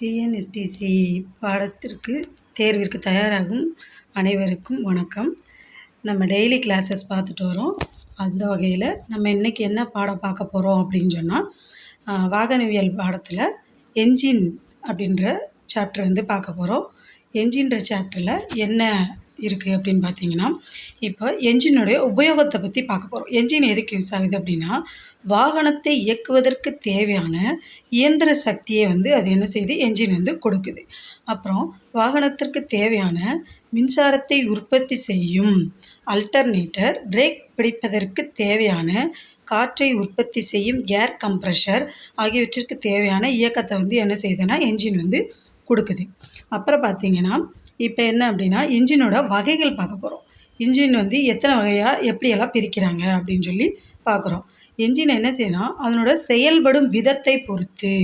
TNSTC பாடத்திற்கு தேர்விற்கு தயாராகும் அனைவருக்கும் வணக்கம். நம்ம டெய்லி கிளாஸஸ் பார்த்துட்டு வரோம். அந்த வகையில் நம்ம இன்றைக்கி என்ன பாடம் பார்க்க போகிறோம் அப்படின்னு சொன்னால் வாகனவியல் பாடத்தில் என்ஜின் அப்படின்ற சாப்டர் வந்து பார்க்க போகிறோம் என்ஜின்ற சாப்டரில் என்ன இருக்குது அப்படின்னு பார்த்தீங்கன்னா இப்போ என்ஜினுடைய உபயோகத்தை பற்றி பார்க்க போகிறோம் என்ஜின் எதுக்கு யூஸ் ஆகுது அப்படின்னா வாகனத்தை இயக்குவதற்கு தேவையான இயந்திர சக்தியை வந்து அது என்ன செய்யுது? என்ஜின் வந்து கொடுக்குது. அப்புறம் வாகனத்திற்கு தேவையான மின்சாரத்தை உற்பத்தி செய்யும் அல்டர்னேட்டர் பிரேக் பிடிப்பதற்கு தேவையான காற்றை உற்பத்தி செய்யும் ஏர் கம்ப்ரஷர் ஆகியவற்றிற்கு தேவையான இயக்கத்தை வந்து என்ன செய்யுதுன்னா என்ஜின் வந்து கொடுக்குது. அப்புறம் பார்த்தீங்கன்னா இப்போ என்ன அப்படின்னா இன்ஜினோட வகைகள் பார்க்க போகிறோம் இன்ஜின் வந்து எத்தனை வகையாக எப்படியெல்லாம் பிரிக்கிறாங்க அப்படின்னு சொல்லி பார்க்குறோம். என்ஜின் என்ன செய்யணும் அதனோட செயல்படும் விதத்தை பொறுத்து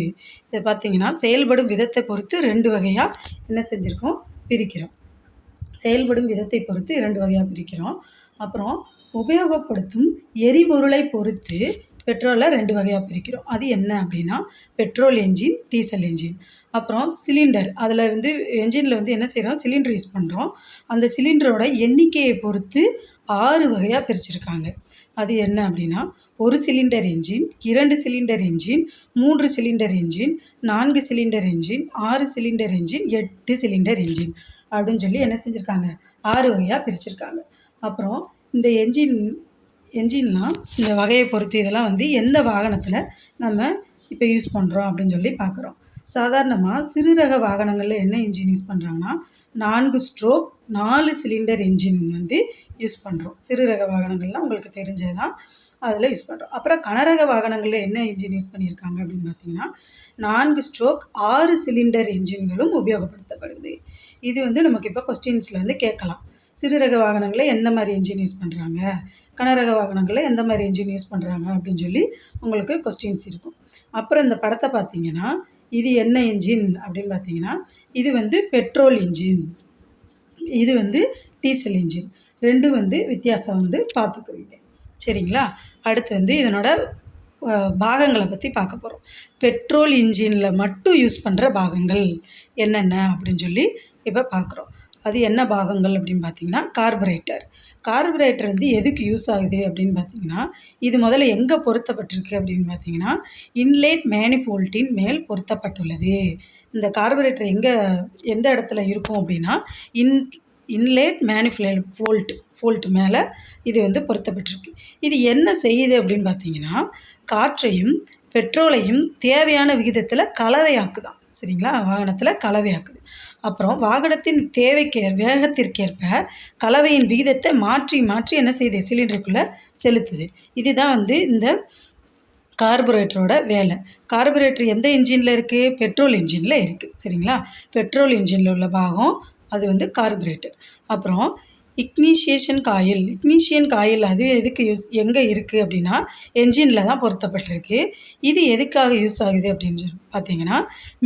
இதை பார்த்திங்கன்னா செயல்படும் விதத்தை பொறுத்து ரெண்டு வகையாக என்ன செஞ்சுருக்கோம்? பிரிக்கிறோம். செயல்படும் விதத்தை பொறுத்து இரண்டு வகையாக பிரிக்கிறோம். அப்புறம் உபயோகப்படுத்தும் எரிபொருளை பொறுத்து பெட்ரோலை ரெண்டு வகையாக பிரிக்கிறோம். அது என்ன அப்படின்னா பெட்ரோல் என்ஜின் டீசல் என்ஜின். அப்புறம் சிலிண்டர். அதில் வந்து என்ஜினில் வந்து என்ன செய்கிறோம் சிலிண்டர் யூஸ் பண்ணுறோம் அந்த சிலிண்டரோட எண்ணிக்கையை பொறுத்து ஆறு வகையாக பிரிச்சிருக்காங்க. அது என்ன அப்படின்னா ஒரு சிலிண்டர் என்ஜின் இரண்டு சிலிண்டர் என்ஜின் மூன்று சிலிண்டர் என்ஜின் நான்கு சிலிண்டர் என்ஜின் ஆறு சிலிண்டர் என்ஜின் எட்டு சிலிண்டர் என்ஜின் அப்படின்னு சொல்லி என்ன செஞ்சுருக்காங்க? ஆறு வகையாக பிரிச்சிருக்காங்க. அப்புறம் இந்த என்ஜின் என்ஜின்லாம் இந்த வகையை பொறுத்து இதெல்லாம் வந்து எந்த வாகனத்தில் நம்ம இப்போ யூஸ் பண்ணுறோம் அப்படின்னு சொல்லி பார்க்குறோம் சாதாரணமாக சிறு ரக வாகனங்களில் என்ன இன்ஜின் யூஸ் பண்ணுறாங்கன்னா நான்கு ஸ்ட்ரோக் நாலு சிலிண்டர் இன்ஜின் வந்து யூஸ் பண்ணுறோம் சிறு ரக வாகனங்கள்லாம் உங்களுக்கு தெரிஞ்சது தான் அதில் யூஸ் பண்ணுறோம் அப்புறம் கனரக வாகனங்களில் என்ன இன்ஜின் யூஸ் பண்ணியிருக்காங்க அப்படின்னு பார்த்தீங்கன்னா நான்கு ஸ்ட்ரோக் ஆறு சிலிண்டர் இன்ஜின்களும் உபயோகப்படுத்தப்படுது. இது வந்து நமக்கு இப்போ கொஸ்டின்ஸில் வந்து கேட்கலாம். சிறு ரக வாகனங்களில் எந்த மாதிரி இன்ஜின் யூஸ் பண்ணுறாங்க கனரக வாகனங்களில் எந்த மாதிரி இன்ஜின் யூஸ் பண்ணுறாங்க அப்படின்னு சொல்லி உங்களுக்கு கொஸ்டின்ஸ் இருக்கும். அப்புறம் இந்த படத்தை பார்த்தீங்கன்னா இது என்ன இன்ஜின் அப்படின்னு பார்த்தீங்கன்னா இது வந்து பெட்ரோல் இன்ஜின் இது வந்து டீசல் இன்ஜின் ரெண்டும் வந்து வித்தியாசம் வந்து பார்த்துக்குவீங்க. சரிங்களா? அடுத்து வந்து இதனோட பாகங்களை பற்றி பார்க்க போகிறோம் பெட்ரோல் இன்ஜினில் மட்டும் யூஸ் பண்ணுற பாகங்கள் என்னென்ன அப்படின்னு சொல்லி இப்போ பார்க்குறோம். அது என்ன பாகங்கள் அப்படின்னு பார்த்தீங்கன்னா கார்பரேட்டர் கார்பரேட்டர் வந்து எதுக்கு யூஸ் ஆகுது அப்படின்னு பார்த்தீங்கன்னா இது முதல்ல எங்கே பொருத்தப்பட்டிருக்கு அப்படின்னு பார்த்தீங்கன்னா இன்லேட் மேனிஃபோல்ட்டின் மேல் பொருத்தப்பட்டுள்ளது. இந்த கார்பரேட்டர் எங்கே எந்த இடத்துல இருக்கும் அப்படின்னா in inlet manifold fold மேலே இது வந்து பொருத்தப்பட்டிருக்கு. இது என்ன செய்யுது அப்படின்னு பார்த்தீங்கன்னா காற்றையும் பெட்ரோலையும் தேவையான விகிதத்தில் கலவையாக்குதான். சரிங்களா? வாகனத்தில் கலவையாக்குது அப்புறம் வாகனத்தின் தேவைக்கு வேகத்திற்கேற்ப கலவையின் விகிதத்தை மாற்றி மாற்றி என்ன செய்யுது? சிலிண்டருக்குள்ளே செலுத்துது. இதுதான் வந்து இந்த கார்பரேட்டரோட வேலை. கார்பரேட்டர் எந்த இன்ஜினில் இருக்குது பெட்ரோல் இன்ஜினில் இருக்குது சரிங்களா? பெட்ரோல் இன்ஜினில் உள்ள பாகம் அது வந்து கார்பரேட்டர். அப்புறம் இக்னிஷியேஷன் காயில். இக்னிஷியன் காயில் அது எதுக்கு யூஸ் எங்கே இருக்குது அப்படின்னா என்ஜினில் தான் பொருத்தப்பட்டிருக்கு. இது எதுக்காக யூஸ் ஆகுது அப்படின்னு சொல்லி பார்த்தீங்கன்னா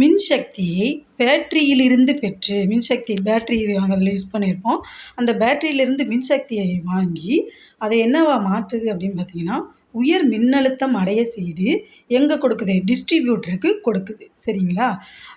மின்சக்தியை பேட்டரியிலிருந்து பெற்று மின்சக்தி பேட்ரி வாங்குறதுல யூஸ் பண்ணியிருப்போம். அந்த பேட்டரியிலிருந்து மின்சக்தியை வாங்கி அதை என்னவா மாற்றுது அப்படின்னு பார்த்தீங்கன்னா உயர் மின்னழுத்தம் அடைய செய்து எங்கே கொடுக்குது? டிஸ்ட்ரிபியூட்டருக்கு கொடுக்குது. சரிங்களா?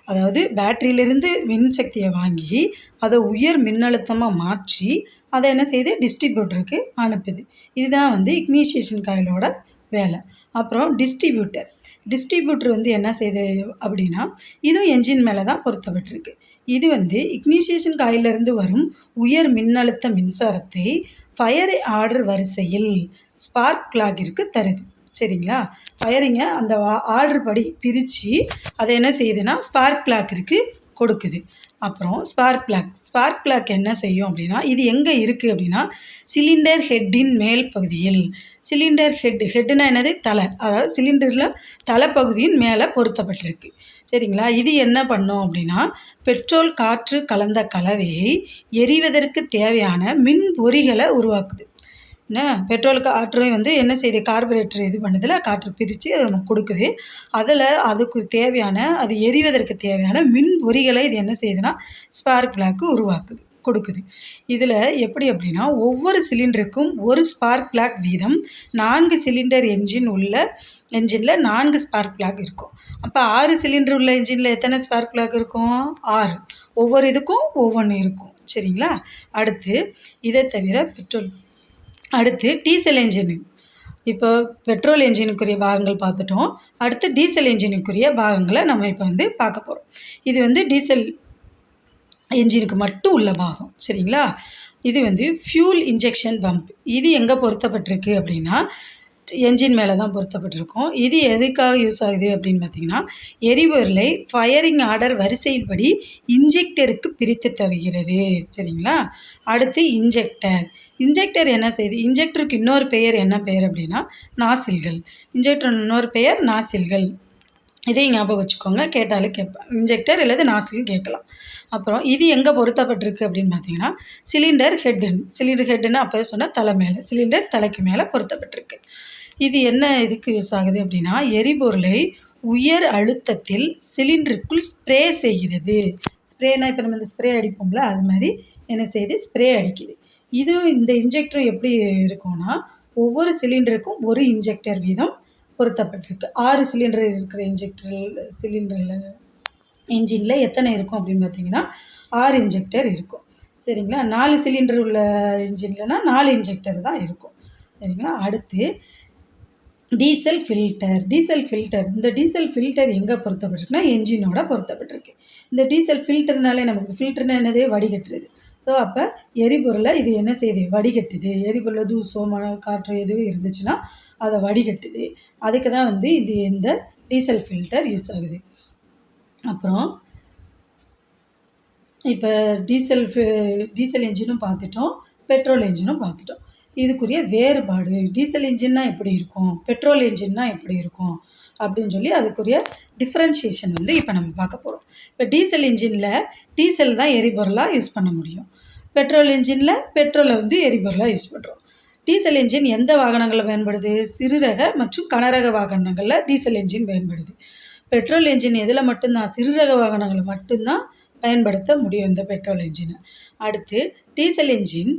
அதாவது பேட்டரியிலிருந்து மின்சக்தியை வாங்கி அதை உயர் மின்னழுத்தமாக மாற்றி அதை என்ன செய்யுது டிஸ்ட்ரிபியூட்டருக்கு அனுப்புது. இதுதான் வந்து இக்னிஷியேஷன் காயிலோட வேலை. அப்புறம் டிஸ்ட்ரிபியூட்டர் டிஸ்ட்ரிபியூட்டர் வந்து என்ன செய்யுது அப்படின்னா இதுவும் என்ஜின் மேலே தான் பொருத்தப்பட்டிருக்கு. இது வந்து இக்னிஷியேஷன் காயிலிருந்து வரும் உயர் மின்னழுத்த மின்சாரத்தை ஃபயர் ஆர்டர் வரிசையில் ஸ்பார்க் கிளாகிற்கு தருது. சரிங்களா? ஃபயரிங்கை அந்த ஆர்டர் படி பிரித்து அதை என்ன செய்யுதுன்னா ஸ்பார்க் கிளாக்கிற்கு கொடுக்குது. அப்புறம் ஸ்பார்க் பிளாக் ஸ்பார்க் பிளாக் என்ன செய்யும் அப்படின்னா இது எங்கே இருக்குது அப்படின்னா சிலிண்டர் ஹெட்டின் மேல் பகுதியில். சிலிண்டர் ஹெட் ஹெட்டுனா என்னது? தலை. அதாவது சிலிண்டரில் தலைப்பகுதியின் மேலே பொருத்தப்பட்டிருக்கு. சரிங்களா? இது என்ன பண்ணும் அப்படின்னா பெட்ரோல் காற்று கலந்த கலவையை எரிவதற்கு தேவையான மின் பொறிகளை உருவாக்குது. என்ன? பெட்ரோல் காற்றையும் வந்து என்ன செய்யுது கார்பரேட்டர் இது பண்ணுதில் காற்று பிரித்து அது நமக்கு கொடுக்குது. அதில் அதுக்கு தேவையான அது எரிவதற்கு தேவையான மின் பொறிகளை இது என்ன செய்யுதுன்னா ஸ்பார்க் பிளாக்கு உருவாக்குது கொடுக்குது. இதில் எப்படி அப்படின்னா ஒவ்வொரு சிலிண்டருக்கும் ஒரு ஸ்பார்க் பிளாக் வீதம் நான்கு சிலிண்டர் என்ஜின் உள்ள என்ஜினில் நான்கு ஸ்பார்க் பிளாக் இருக்கும். அப்போ ஆறு சிலிண்டர் உள்ள என்ஜினில் எத்தனை ஸ்பார்க் பிளாக் இருக்கும்? ஆறு. ஒவ்வொரு இதுக்கும் ஒவ்வொன்று இருக்கும். சரிங்களா? அடுத்து இதை தவிர பெட்ரோல் அடுத்து டீசல் என்ஜினு. இப்போ பெட்ரோல் என்ஜினுக்குரிய பாகங்கள் பார்த்துட்டோம். அடுத்து டீசல் என்ஜினுக்குரிய பாகங்களை நம்ம இப்போ வந்து பார்க்க போகிறோம் இது வந்து டீசல் என்ஜினுக்கு மட்டும் உள்ள பாகம் சரிங்களா? இது வந்து ஃபியூல் இன்ஜெக்ஷன் பம்ப். இது எங்கே பொருத்தப்பட்டிருக்கு அப்படின்னா என்ஜின் மேலே தான் பொருத்தப்பட்டிருக்கும். இது எதுக்காக யூஸ் ஆகுது அப்படின்னு பார்த்தீங்கன்னா எரிபொருளை ஃபயரிங் ஆர்டர் வரிசையின்படி இன்ஜெக்டருக்கு பிரித்து தருகிறது. சரிங்களா? அடுத்து இன்ஜெக்டர் இன்ஜெக்டர் என்ன செய்யுது இன்ஜெக்டருக்கு இன்னொரு பெயர் என்ன பெயர் அப்படின்னா நாசில்கள். இன்ஜெக்டர் இன்னொரு பெயர் நாசில்கள். இதையும் ஞாபகம் வச்சுக்கோங்க. கேட்டாலும் கேட்பேன் இன்ஜெக்டர் அல்லது நாசில் கேட்கலாம். அப்புறம் இது எங்கே பொருத்தப்பட்டிருக்கு அப்படின்னு பார்த்தீங்கன்னா சிலிண்டர் ஹெட்டுன்னு சிலிண்டர் ஹெட்டுன்னு அப்போ சொன்னால் தலை மேலே. சிலிண்டர் தலைக்கு மேலே பொருத்தப்பட்டிருக்கு. இது என்ன இதுக்கு யூஸ் ஆகுது அப்படின்னா எரிபொருளை உயர் அழுத்தத்தில் சிலிண்டருக்குள் ஸ்ப்ரே செய்கிறது. ஸ்ப்ரேனா இப்போ நம்ம இந்த ஸ்ப்ரே அடிப்போம்ல அது மாதிரி என்ன செய்யுது ஸ்ப்ரே அடிக்குது. இதுவும் இந்த இன்ஜெக்டரும் எப்படி இருக்கும்னா ஒவ்வொரு சிலிண்டருக்கும் ஒரு இன்ஜெக்டர் வீதம் பொருத்தப்பட்டிருக்கு. ஆறு சிலிண்டர் இருக்கிற இன்ஜெக்டரில் சிலிண்டரில் இன்ஜினில் எத்தனை இருக்கும் அப்படின்னு பார்த்தீங்கன்னா ஆறு இன்ஜெக்டர் இருக்கும். சரிங்களா? நாலு சிலிண்டர் உள்ள இன்ஜின்லனா நாலு இன்ஜெக்டர் தான் இருக்கும். சரிங்களா? அடுத்து டீசல் ஃபில்டர் டீசல் ஃபில்டர் இந்த டீசல் ஃபில்டர் எங்கே பொருத்தப்பட்டிருக்குன்னா என்ஜினோட பொருத்தப்பட்டிருக்கு. இந்த டீசல் ஃபில்டர்னாலே நமக்கு ஃபில்டர்னா என்னது? வடிகட்டுறது. ஸோ அப்போ எரிபொருளை இது என்ன செய்யுது? வடிகட்டுது. எரிபொருளில் தூசோ மணல் காற்றோ எதுவும் இருந்துச்சுன்னா அதை வடிகட்டுது. அதுக்கு தான் வந்து இது இந்த டீசல் ஃபில்டர் யூஸ் ஆகுது. அப்புறம் இப்போ டீசல் டீசல் என்ஜினும் பார்த்துட்டோம் பெட்ரோல் என்ஜினும் பார்த்துட்டோம். இதுக்குரிய வேறுபாடு. டீசல் இன்ஜின்னா எப்படி இருக்கும்? பெட்ரோல் இன்ஜின்னா எப்படி இருக்கும்? அப்படின்னு சொல்லி அதுக்குரிய டிஃப்ரென்ஷியேஷன் வந்து இப்போ நம்ம பார்க்க போகிறோம் இப்போ டீசல் இன்ஜினில் டீசல் தான் எரிபொருளாக யூஸ் பண்ண முடியும். பெட்ரோல் இன்ஜினில் பெட்ரோலை வந்து எரிபொருளாக யூஸ் பண்ணுறோம் டீசல் இன்ஜின் எந்த வாகனங்களில் பயன்படுது? சிறுரக மற்றும் கனரக வாகனங்களில் டீசல் இன்ஜின் பயன்படுது. பெட்ரோல் இன்ஜின் எதில் மட்டும்தான்? சிறுரக வாகனங்களில் மட்டும்தான் பயன்படுத்த முடியும் இந்த பெட்ரோல் இன்ஜினை. அடுத்து டீசல் இன்ஜின்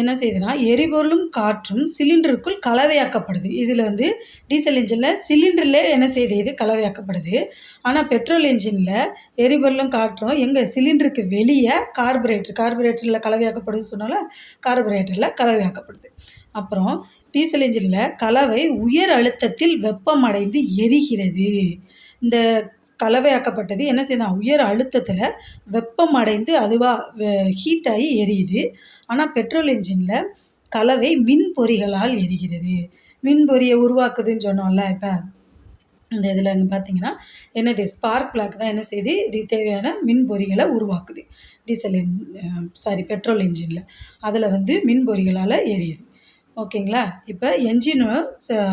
என்ன செய்யுதுன்னா எரிபொருளும் காற்றும் சிலிண்டருக்குள் கலவையாக்கப்படுது. இதில் வந்து டீசல் இன்ஜினில் சிலிண்டரில் என்ன செய்யுது இது கலவையாக்கப்படுது. ஆனால் பெட்ரோல் இன்ஜினில் எரிபொருளும் காற்றும் எங்கள் சிலிண்டருக்கு வெளியே கார்பரேட்டர் கார்பரேட்டரில் கலவையாக்கப்படுது சொன்னால கார்பரேட்டரில் கலவையாக்கப்படுது. அப்புறம் டீசல் இன்ஜினில் கலவை உயர் அழுத்தத்தில் வெப்பமடைந்து எரிகிறது. இந்த கலவையாக்கப்பட்டது. என்ன செய்யுது உயர் அழுத்தத்தில் வெப்பம் அடைந்து அதுவாக ஹீட் ஆகி எரியுது. ஆனால் பெட்ரோல் இன்ஜினில் கலவை மின் பொறிகளால் எரிகிறது. மின் பொறியை உருவாக்குதுன்னு சொன்னோம்ல இப்போ. இந்த இதில் வந்து பார்த்தீங்கன்னா என்னது? ஸ்பார்க் பிளாக் தான் என்ன செய்யுது இது தேவையான மின் பொறிகளை உருவாக்குது. டீசல் இன்ஜின் சாரி பெட்ரோல் இன்ஜினில் அதில் வந்து மின் பொறிகளால் எரியுது. ஓகேங்களா? இப்போ என்ஜின்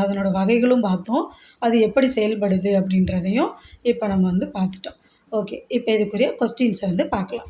அதனோட வகைகளும் பார்த்தோம். அது எப்படி செயல்படுது அப்படின்றதையும் இப்போ நம்ம வந்து பார்த்துட்டோம். ஓகே இப்போ இதுக்குரிய கொஸ்டின்ஸை வந்து பார்க்கலாம்.